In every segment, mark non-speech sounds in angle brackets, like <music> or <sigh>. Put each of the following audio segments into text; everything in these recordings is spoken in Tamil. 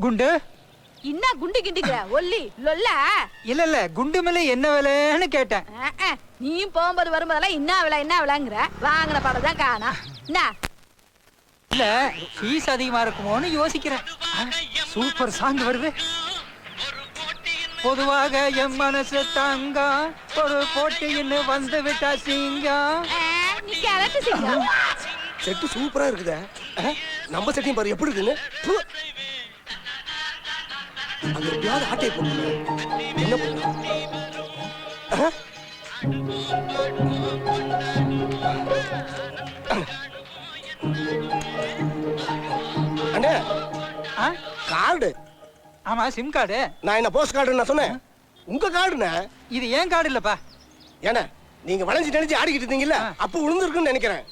குண்டு? என்ன குண்டு கிண்டுக்கிற? ஒல்லி லொல்ல. இல்ல இல்ல குண்டு மேல என்ன விலைன்னு கேட்டேன். நீயும் போகும்போது வரும்போதெல்லாம் என்ன விலை என்ன விலைங்கிற? வாங்கின படம் தான் காணா என்ன இல்ல ஃபீஸ் அதிகமா இருக்குமோன்னு யோசிக்கிறேன். ஆ, சூப்பர் சாங் வருது. பொதுவாக என் மனசு தங்க ஒரு போட்டின்னு வந்து விட்டா சிங்கம் நீ கிளட்டு செட்டு சூப்பரா இருக்குதே. நம்ம செட்டையும் பாரு எப்படி இருக்குன்னு? அது எப்படியாவது ஆட்டை போட்டு என்ன அண்ணே? கார்டு. ஆமா சிம் கார்டு. நான் என்ன போஸ்ட் கார்டுன்னு நான் சொன்னேன். உங்க கார்டுண்ணே. இது ஏன் கார்டு இல்லப்பா? ஏண்ணே நீங்க வளைஞ்சு நினைச்சு ஆடிக்கிட்டு இருந்தீங்கல்ல அப்ப விழுந்திருக்குன்னு நினைக்கிறேன்.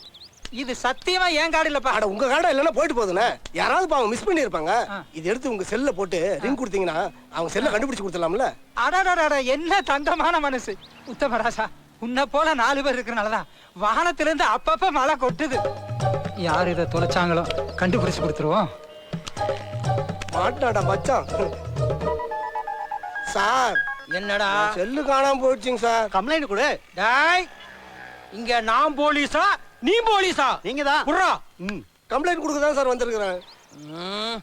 இது சத்தியமா ஏன் கார்டு இல்லப்பா. அட உங்க கார்டா இல்லைன்னா போயிட்டு போகுதுண்ணே. யாராவது பாவம் மிஸ் பண்ணியிருப்பாங்க. ஆ. இது எடுத்து உங்க செல்ல போட்டு ரிங் கொடுத்தீங்கன்னா அவங்க செல்ல கண்டுபிடிச்சு கொடுத்துடலாம்ல. அடடடட என்ன தங்கமான மனசு. உத்தமராசா உன்னை போல நாலு பேர் இருக்கிறனாலதான் வானத்துல இருந்து அப்பப்ப மழை கொட்டுது. யார் இதை தொலைச்சாங்களோ? கண்டுபிடிச்சு கொடுத்துருவோம். மாட்டாடா மச்சான். சார் என்னடா? செல்லு காணாம போயிடுச்சுங்க சார். கம்ப்ளைண்ட் கொடு. டேய் இங்க நான் போலீஸா? நீ போலீஸா நீங்க தான் புர்ரா கம்ப்ளைண்ட் கொடுக்க தான் சார் வந்திருக்கிறேன். ம்,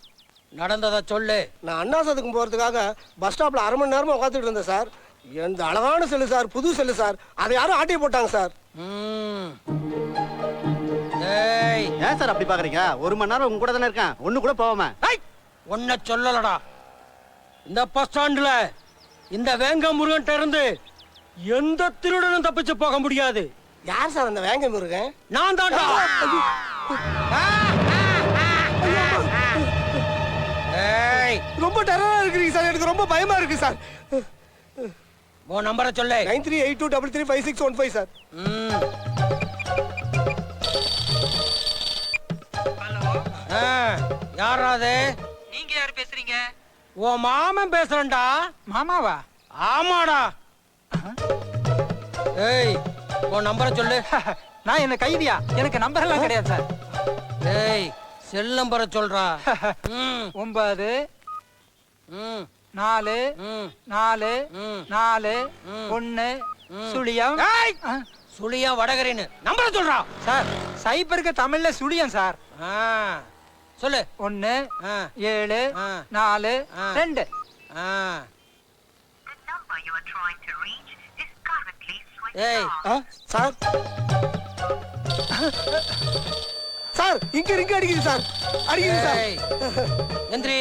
நடந்தத சொல்லு. நான் அண்ணாசத்துக்கு போறதுக்காக பஸ் ஸ்டாப்ல அரை மணி நேரமா உட்காந்துட்டு இருந்தேன் சார். எந்த அழகான செல்லு சார் புது செல்லு சார். அதை யாரும் ஆட்டிய போட்டாங்க சார். ஏன் சார் அப்படி பாக்குறீங்க? ஒரு மணி நேரம் உங்க கூட தானே இருக்கேன். ஒண்ணு கூட போகாம. ஐய், உன்னை சொல்லலடா. இந்த பஸ் ஸ்டாண்ட்ல இந்த வேங்க முருகன்ட்ட இருந்து எந்த திருடனும் தப்பிச்சு போக முடியாது. யார் சார் அந்த வேங்க முருகன்? நான் தான்டா. ஏய். ரொம்ப டெரரா இருக்கிறீங்க சார். எனக்கு ரொம்ப பயமா இருக்கு சார். உன் நம்பரை சொல்லு. Nine three eight two double three five six one five sir. ம். ஆ, யாரா அது நீங்க யார் பேசுறீங்க? உன் மாமன் பேசுறேன்டா. மாமாவா? ஆமாடா. ஏய் உன் நம்பரை சொல்லு. <laughs> நான் என்ன கைதியா? எனக்கு நம்பர் எல்லாம் கிடையாது சார். ஏய் செல் நம்பரை சொல்றா. <laughs> ஒன்பது நாலு நாலு. நாலு ம். சுழியம். ஏய் ஆ, சுழியா வடகரின்னு நம்பரை சொல்றா. சார் சைபருக்கு தமிழ்ல சுழியம் சார். சொல்லு. ஆ. ஏழு ஆ. நாலு ஆ. ரெண்டு. ஏய் சார். சார் இங்க இங்க அடிக்குது சார். அடிக்குது சார். எந்திரி.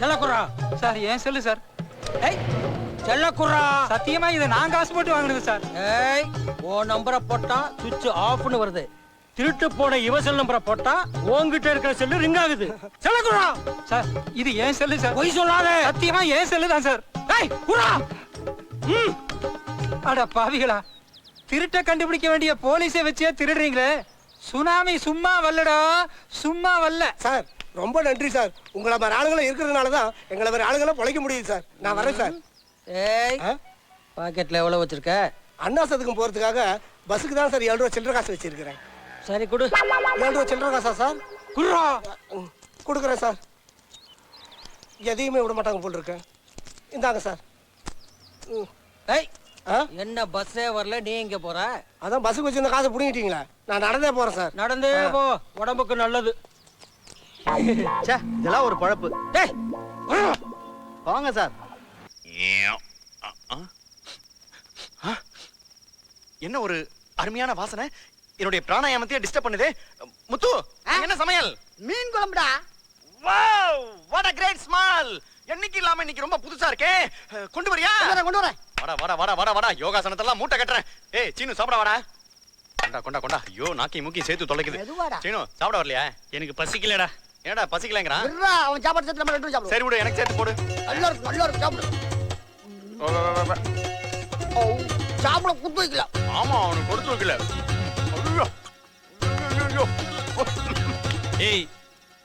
செல்லக்குறா. சார் ஏன் சொல்லு சார்? ஏய் செல்லக்குறா. சத்தியமா இதை நான் காசு போட்டு வாங்கினது சார். ஏய் ஓ நம்பரை போட்டா சுவிட்ச் ஆஃப்னு வருது. திருட்டு போன இவ செல் நம்பரை போட்டா உன்கிட்ட இருக்கிற செல்லு ரிங் ஆகுது. செல்லக்குறா. சார் இது ஏன் செல்லு சார்? பொய் சொல்லாத. சத்தியமா ஏன் செல்லு தான் சார்? ஏய் குறா. அட பாவிகளா திருட்ட கண்டுபிடிக்க வேண்டிய போலீஸை வச்சே திருடுறீங்களே. சுனாமி சும்மா வரலடா சும்மா வரல சார் ரொம்ப நன்றி சார். உங்களை மாதிரி ஆளுங்களை இருக்கிறதுனால தான் எங்களை மாதிரி ஆளுங்களை பிழைக்க முடியுது சார். நான் வரேன் சார். ஏய்? பாக்கெட்ல எவ்வளவு வச்சிருக்க? அண்ணாசத்துக்கும் போறதுக்காக பஸ்ஸுக்கு தான் சார் ஏழு ரூபா சில்லற காசு வச்சிருக்கிறேன். சரி கொடு. ஏழு ரூபா சில்லற காசா சார்? ம், கொடுக்குறேன் சார். எதையுமே விட மாட்டாங்க போல் இருக்கேன் இந்தாங்க சார். ஏய் என்ன பஸ்ஸே வரல நீ எங்க போற? அதான் பஸ்ஸுக்கு வச்சிருந்த காசை பிடிங்கிட்டீங்களா. நான் நடந்தே போறேன் சார். நடந்தே போ. உடம்புக்கு நல்லது. <laughs> ச்சே இதெல்லாம் ஒரு பழப்பு. டேய். வாங்க சார். என்ன ஒரு அருமையான வாசனை? என்னுடைய பிராணாயாமத்தையே டிஸ்டர்ப் பண்ணுதே. முத்து என்ன சமையல்? மீன் குழம்புடா. Wow what a great smell என்னைக்கு இல்லாம இன்னைக்கு ரொம்ப புதுசா இருக்கே? கொண்டு வரியா? கொண்டு வரேன் வாடா வாடா வாடா வாடா வாடா. யோகாசனத்தெல்லாம் மூட்டை கட்டுறேன். ஏய் சீனு சாப்பிட வாடா. கொண்டா கொண்டா கொண்டா. ஐயோ நாக்கி மூக்கி சேர்த்து தொலைக்குது. சீனு சாப்பிட வரலையா? எனக்கு பசிக்கலடா. என்னடா பசிக்கலங்கிறான்? அவன் சாப்பாடு சேர்த்து நம்ம ரெண்டு சரி விடு எனக்கு சேர்த்து போடு. நல்லா இருக்கு நல்லா இருக்கு சாப்பிடு சாப்பிட குத்து வைக்கல. ஆமா அவனுக்கு கொடுத்து வைக்கல. ஐயோ. ஐயோ. ஏய்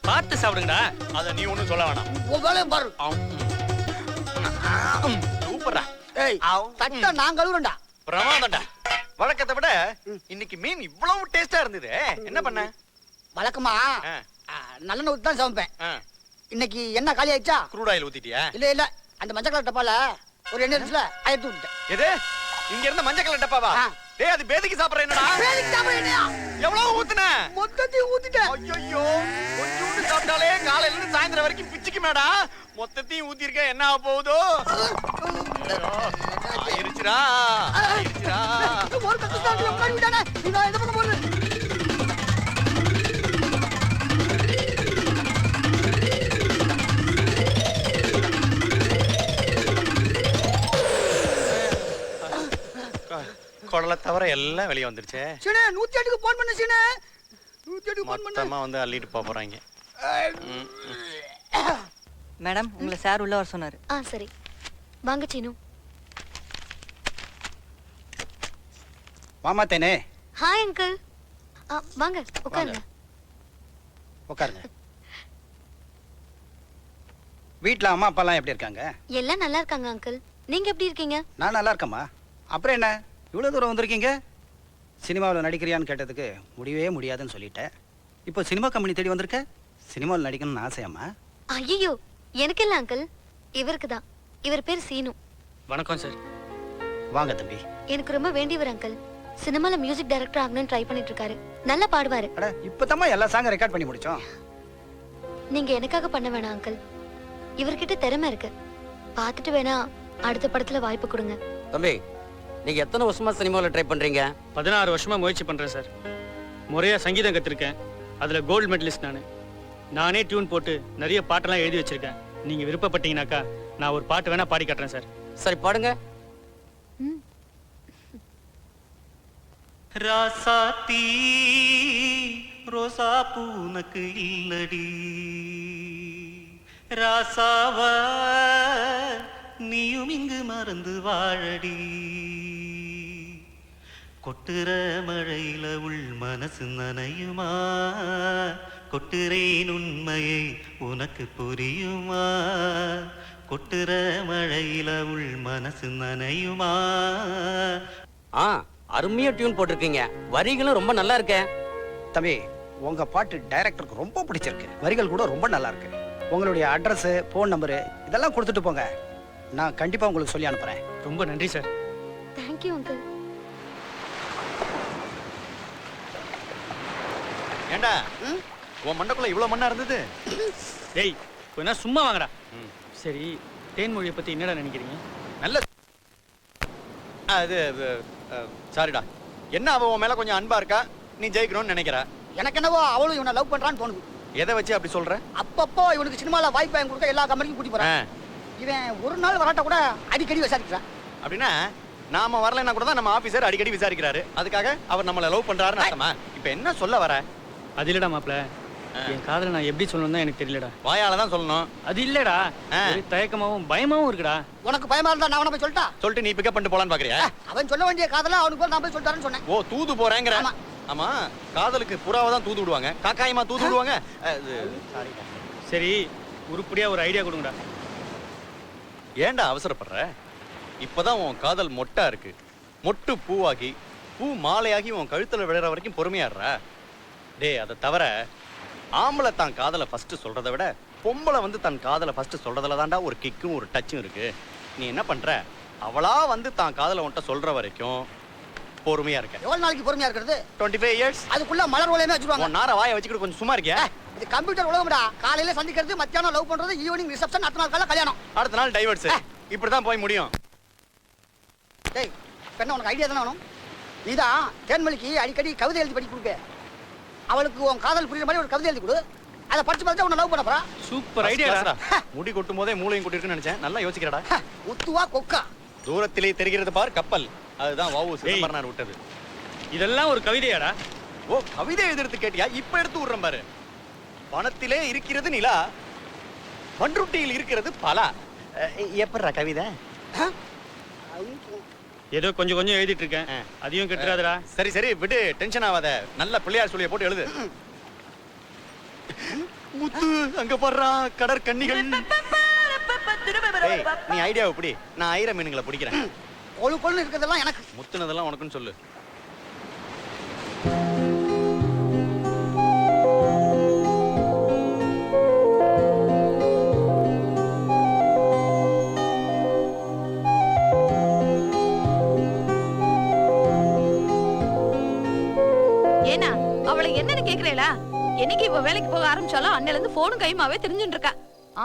பார்த்து சாப்பிடுங்கடா. அத நீ ஒண்ணும் சொல்ல வேணாம். உன் வேலையை பாரு. சூப்பரா ஏய் தட்டை நான் கழுவுறேன்டா. பிரமாதம்டா. வழக்கத்தை விட இன்னைக்கு மீன் இவ்வளவு டேஸ்டா இருந்தது. என்ன பண்ண? வழக்கமா? நல்லெண்ணெய் ஊற்றி தான் சமைப்பேன். இன்னைக்கு என்ன காலி ஆயிடுச்சா? crude oil ஊத்திட்டியா? இல்ல இல்ல. அந்த மஞ்சள் கலர் டப்பால ஒரு எண்ணெய் இருந்துச்சுல அதை எடுத்து எது? இங்க இருந்த மஞ்சள் கலர் டப்பாவா. டேய் அது பேதிக்கு சாப்பிடுற என்னடா? வேலைக்கு சாப்பிட எண்ணெயா? எவ்வளவு ஊத்துன? மொத்தத்தையும் ஊத்திட்டேன். ஐயோ கொஞ்சோண்டு சாப்பிட்டாலே காலையில இருந்து சாயந்தரம் வரைக்கும் பிச்சுக்கு மேடா. மொத்தத்தையும் ஊத்தி இருக்க என்ன ஆக போகுதோ? ஆயிருச்சுடா ஆயிருச்சுடா ஒரு கத்து சாப்பிட்டு உட்காந்து விட்டானே. நான் எது பண்ண போறது? குடலை தவிர எல்லாம் வெளியே வந்துருச்சே. சீனே நூத்தி எட்டுக்கு போன் பண்ணு சீனே. நூத்தி எட்டுக்கு போன் பண்ணு. மொத்தமா வந்து அள்ளிட்டு போக போறாங்க. மேடம் உங்களை சார் உள்ள வர சொன்னாரு. ஆ சரி. வாங்க சீனு. மாமா தேனே. ஹாய் அங்கிள் வாங்க உட்காருங்க. உட்காருங்க. வீட்டில் அம்மா அப்பாலாம் எப்படி இருக்காங்க? எல்லாம் நல்லா இருக்காங்க அங்கிள் நீங்க எப்படி இருக்கீங்க? நான் நல்லா இருக்கேம்மா. அப்புறம் என்ன? இவ்வளோ தூரம் வந்திருக்கீங்க? சினிமாவில் நடிக்கிறியான்னு கேட்டதுக்கு முடியவே முடியாதுன்னு சொல்லிட்டேன். இப்போ சினிமா கம்பெனி தேடி வந்திருக்க? சினிமாவில் நடிக்கணும்னு ஆசையாம்மா? ஐயோ எனக்கு இல்ல அங்கிள்? இவருக்கு தான் இவர் பேர் சீனு. வணக்கம் சார். வாங்க தம்பி. எனக்கு ரொம்ப வேண்டியவர் அங்கிள். சினிமால மியூசிக் டைரக்டர் ஆகணும்னு ட்ரை பண்ணிட்டு இருக்காரு நல்லா பாடுவாரு. அட இப்போ எல்லா சாங்கும் ரெக்கார்ட் பண்ணி முடிச்சோம். நீங்க எனக்காக பண்ண வேணாம் அங்கிள். இவர்கிட்ட திறமை இருக்கு. பார்த்துட்டு வேணா அடுத்த படத்துல வாய்ப்பு கொடுங்க. தம்பி நீங்க எத்தனை வருஷமா சினிமாவில் ட்ரை பண்றீங்க? பதினாறு வருஷமா முயற்சி பண்றேன் சார். முறையா சங்கீதம் கத்திருக்கேன். அதுல கோல்டு மெடலிஸ்ட் நான். நானே டியூன் போட்டு நிறைய பாட்டெல்லாம் எழுதி வச்சிருக்கேன். நீங்க விருப்பப்பட்டீங்கன்னாக்கா நான் ஒரு பாட்டு வேணா பாடி காட்டுறேன் சார். சரி பாடுங்க. ராசாத்தி ரோசா பூனக்கு இல்லடி. ராசாவ நீயும் இங்கு மறந்து வாழடி. கொட்டுற மழையில உள் மனசு நனையுமா? கொட்டுறேன் உண்மையை உனக்கு புரியுமா? கொட்டுற மழையில உள் மனசு நனையுமா? ஆ அருமையா டியூன் போட்டிருக்கீங்க. வரிகளும் ரொம்ப நல்லா இருக்கே. தம்பி உங்க பாட்டு டைரக்டருக்கு ரொம்ப பிடிச்சிருக்கு. வரிகள் கூட ரொம்ப நல்லா இருக்கு. உங்களுடைய அட்ரஸ் ஃபோன் நம்பரு இதெல்லாம் கொடுத்துட்டு போங்க. நான் கண்டிப்பா உங்களுக்கு சொல்லி அனுப்புறேன். ரொம்ப நன்றி சார். தேங்க்யூ அங்கிள் ஏண்டா? உன் மண்டக்குள்ள இவ்வளவு மண்ணா இருந்தது? டேய் கொஞ்ச நேரம் சும்மா வாங்கடா. சரி தேன்மொழியை பத்தி என்னடா நினைக்கிறீங்க? நல்ல அது சாரிடா. என்ன அவ உன் மேல கொஞ்சம் அன்பா இருக்கா? நீ ஜெயிக்கணும்னு நினைக்கிற? எனக்கு என்னவோ அவளும் இவனை லவ் பண்றான்னு தோணுது. எதை வச்சு அப்படி சொல்ற? அப்பப்போ இவனுக்கு சினிமால வாய்ப்பு வாங்கி கொடுக்க எல்லா கம்பெனிக்கும் கூட்டி ஆ, போறான். இவன் ஒரு நாள் வராட்ட கூட அடிக்கடி விசாரிக்கிறான். அப்படின்னா நாம வரலைன்னா கூட தான் நம்ம ஆபீசர் அடிக்கடி விசாரிக்கிறாரு. அதுக்காக அவர் நம்மள லவ் பண்றாருன்னு அர்த்தமா? இப்ப என்ன சொல்ல வர? அது இல்லடா மாப்ள என் காதலை நான் எப்படி சொல்லணும் தான் எனக்கு தெரியலடா. வாயால தான் சொல்லணும். அது இல்லடா. தயக்கமாவும் பயமாவும் இருக்குடா. உனக்கு பயமா இருந்தா நான் அவனை போய் சொல்லிட்டா? சொல்லிட்டு நீ பிக்கப் பண்ணிட்டு போலான்னு பாக்குறியா? அவன் சொல்ல வேண்டிய காதல அவனுக்கு போய் நான் போய் சொல்லிட்டாருன்னு சொன்னேன். ஓ தூது போறேங்கிற. ஆமா. காதலுக்கு புறாவை தான் தூது விடுவாங்க. காக்காயமா தூது விடுவாங்க. சரி உருப்படியா ஒரு ஐடியா கொடுங்கடா. ஏன்டா அவசரப்படுற? இப்பதான் உன் காதல் மொட்டா இருக்கு. மொட்டு பூவாகி பூ மாலையாகி உன் கழுத்துல விழுற வரைக்கும் பொறுமையாடுறா. டேய் அதை தவிர ஆம்பளை தான் காதலை ஃபர்ஸ்ட் சொல்றதை விட பொம்பளை வந்து தன் காதலை ஃபர்ஸ்ட் சொல்றதுல தான்டா ஒரு கிக்கும் ஒரு டச்சும் இருக்கு. நீ என்ன பண்ற? அவளா வந்து தான் காதலை உன்ட்ட சொல்ற வரைக்கும் பொறுமையா இருக்க எவ்வளவு நாளைக்கு பொறுமையா இருக்கிறது? டுவெண்ட்டி ஃபைவ் இயர்ஸ் அதுக்குள்ள மலர் உலகமே வச்சிருவாங்க. நார வாயை வச்சுக்கிட்டு கொஞ்சம் சும்மா இருக்கியா? இது கம்ப்யூட்டர் உலகம்டா. காலையில சந்திக்கிறது மத்தியானம் லவ் பண்றது ஈவினிங் ரிசப்ஷன் அடுத்த நாள் காலைல கல்யாணம். அடுத்த நாள் டைவர்ஸ் இப்படிதான் போய் முடியும். டேய் என்ன உனக்கு ஐடியா தானே வேணும்? நீதான் தேன்மொழிக்கு அடிக்கடி கவிதை எழுதி படிக்க கொடுக்க. அவளுக்கு உன் காதல் புரியுற மாதிரி ஒரு கவிதை எழுதி கொடு. அதை படிச்சு பார்த்து உன்னை லவ் பண்ண சூப்பர் டா. முடி கொட்டும் போதே மூளையும் கொட்டிருக்குன்னு நினைச்சேன். நல்லா யோசிக்கிறடா. முத்துவா கொக்கா. தூரத்திலே தெரிகிறது பார் கப்பல். அதுதான் வாவு சிதம்பரனார் விட்டது. இதெல்லாம் ஒரு கவிதையாடா. ஓ கவிதை எழுதுறது கேட்டியா? இப்ப எடுத்து விடுறேன் பாரு. பணத்திலே இருக்கிறது நிலா பன்ருட்டியில் இருக்கிறது பலா. எப்படா கவிதை? ஏதோ கொஞ்சம் கொஞ்சம் எழுதிட்டு இருக்கேன். அதையும் கெட்டுறாதடா. சரி சரி விடு. டென்ஷன் ஆகாத நல்ல பிள்ளையார் சொல்லிய போட்டு எழுது. முத்து அங்க பாடுறா கடற்கன்னிகள் ஏய் நீ ஐடியா எப்படி நான் ஐர மீனுங்களை பிடிக்கிறேன். <clears throat> கொழு கொழு இருக்கிறதெல்லாம் எனக்கு. முத்துனதெல்லாம் உனக்குன்னு சொல்லு. ஏனா அவளை என்னன்னு கேக்குறேளா? என்னைக்கு இப்ப வேலைக்கு போக ஆரம்பிச்சாலும் அன்னையில இருந்து போனும் கைமாவே தெரிஞ்சுட்டு இருக்கா.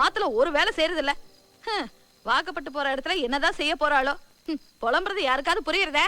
ஆத்துல ஒரு வேலை செய்யறது இல்ல வாக்கப்பட்டு போற இடத்துல என்னதான் செய்ய போறாளோ? புலம்புறது யாருக்காவது புரியுறதே?